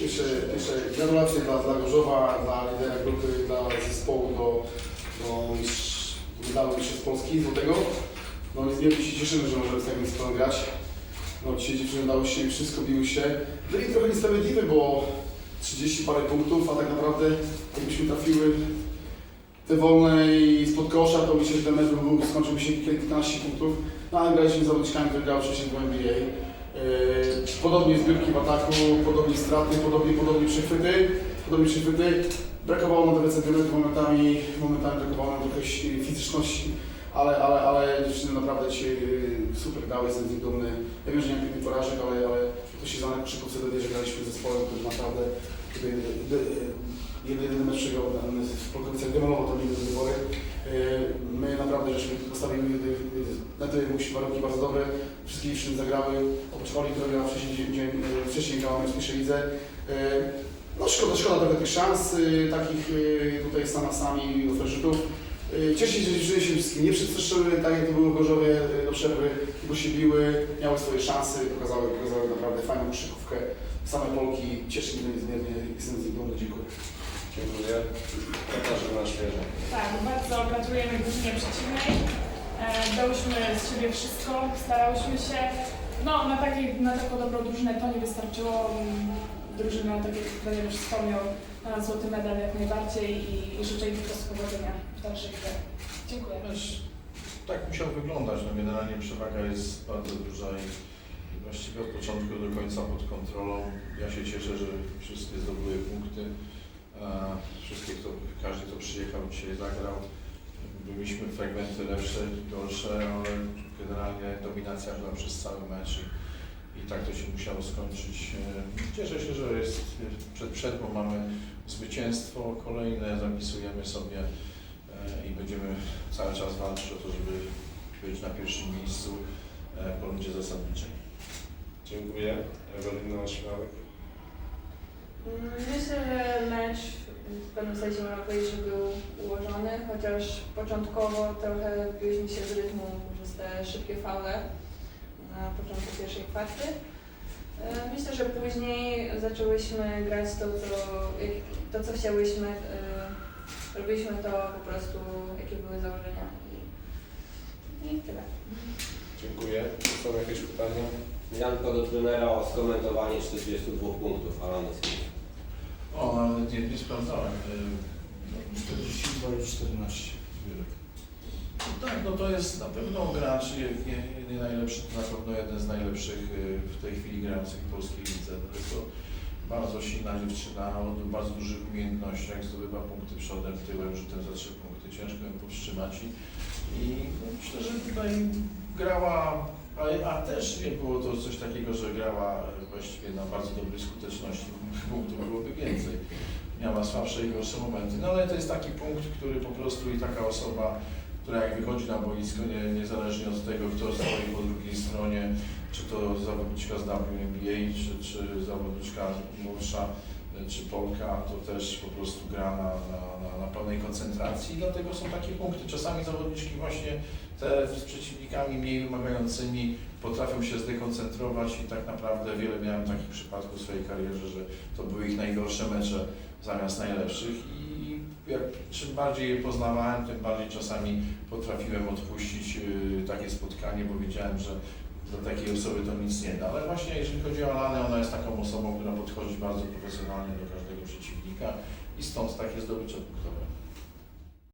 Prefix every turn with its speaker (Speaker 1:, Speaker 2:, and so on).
Speaker 1: Pierwsze, pierwsze gratulacje dla, dla Gorzowa, dla lidera grupy, dla zespołu do, do medalu Mistrzostw Polski złotego. No niezmiernie się cieszymy, że możemy z takim zespołem grać. No dzisiaj dziewczyny dały się wszystko, biły się. Byli trochę niesprawiedliwy, bo 30 parę punktów, a tak naprawdę jakbyśmy trafiły te wolne i spod kosza, to myślę, że ten mecz skończyłby się kilkanaście punktów. No ale graliśmy z zawodniczkami, które grały wcześniej w NBA. Yy, Podobnie zbiórki w ataku, podobnie straty, podobnie, podobnie przechwyty, podobnie przechwyty. Brakowało nam trochę centymetrów momentami, momentami brakowało nam trochę fizyczności, ale, ale, ale dziewczyny naprawdę dzisiaj yy, super dały, jestem z nich dumny. Ja wiem, że nie mam pięknych porażek, ale, ale to się zamek przy wtedy, że graliśmy z zespołem, który naprawdę yy, jeden mecz przegrał w Polkowicach demolował to do tej. Yy, My naprawdę żeśmy postawili yy, yy, na musi warunki bardzo dobre. Wszystkie dziewczyny zagrały, oprócz Oli, która grała wcześniej, dzień, wcześniej grała w pierwszej lidze. No szkoda, szkoda trochę tych szans, takich tutaj sama sami oferzytów. Cieszę się, że się wszystkim nie przestraszyły, tak jak to było w Gorzowie do przerwy, bo się biły, miały swoje szanse, pokazały, pokazały naprawdę fajną koszykówkę. Same Polki, cieszy mnie to niezmiernie, jestem z nich dziękuję.
Speaker 2: Dziękuję.
Speaker 3: Tak, bardzo gratulujemy drużynie przeciwnej. E, dałyśmy z siebie wszystko, starałyśmy się. No, na, takiej, na taką dobrą drużynę to nie wystarczyło. Drużyna, tak jak trener już wspomniał, na złoty medal jak najbardziej i, i życzę im po prostu powodzenia w dalszej grze. Dziękuję.
Speaker 4: Tak musiał wyglądać. No generalnie przewaga jest bardzo duża i i właściwie od początku do końca pod kontrolą. Ja się cieszę, że wszystkie zdobyły punkty. E, Wszystkie, kto, każdy, kto przyjechał dzisiaj zagrał. Byliśmy fragmenty lepsze, gorsze, ale generalnie dominacja była przez cały mecz i, i tak to się musiało skończyć. E, Cieszę się, że jest przed przerwą mamy zwycięstwo kolejne, zapisujemy sobie e, i będziemy cały czas walczyć o to, żeby być na pierwszym miejscu e, po rundzie zasadniczej.
Speaker 2: Dziękuję. Ewelina Śmiałek.
Speaker 5: Myślę, że mecz w pewnym sensie można powiedzieć, że był ułożony, chociaż początkowo trochę byliśmy się z rytmu przez te szybkie faule na początku pierwszej kwarty. E, Myślę, że później zaczęłyśmy grać to, co, to, co chciałyśmy. e, Robiliśmy to po prostu, jakie były założenia. I, i tyle.
Speaker 2: Dziękuję. Czy są jakieś pytania?
Speaker 6: Janko do trenera o skomentowanie 42 punktów Alany Smith.
Speaker 4: O, ale nie, nie sprawdzałem. e,
Speaker 7: 42 i 14 zbiórek.
Speaker 4: No tak, no to jest na pewno gracz, nie, nie, nie najlepszy, to na pewno jeden z najlepszych y, w tej chwili grających w polskiej lidze. To jest to bardzo silna dziewczyna, o bardzo dużych umiejętnościach, zdobywa punkty przodem, tyłem, rzutem za trzy punkty, ciężko ją powstrzymać i, i myślę, że tutaj grała, a, też nie było to coś takiego, że grała y, właściwie na bardzo dobrej skuteczności, punktów byłoby więcej. Miała słabsze i gorsze momenty, no ale to jest taki punkt, który po prostu i taka osoba która jak wychodzi na boisko, nie, niezależnie od tego, kto stoi po drugiej stronie, czy to zawodniczka z WNBA, czy, czy zawodniczka młodsza, e, czy Polka, to też po prostu gra na, na, na, na pełnej koncentracji i dlatego są takie punkty. Czasami zawodniczki właśnie te z przeciwnikami mniej wymagającymi potrafią się zdekoncentrować i tak naprawdę wiele miałem takich przypadków w swojej karierze, że to były ich najgorsze mecze zamiast najlepszych i jak, czym bardziej je poznawałem, tym bardziej czasami potrafiłem odpuścić y, takie spotkanie, bo wiedziałem, że dla takiej osoby to nic nie da. Ale właśnie jeżeli chodzi o Alanę, ona jest taką osobą, która podchodzi bardzo profesjonalnie do każdego przeciwnika i stąd takie zdobycze punktowe.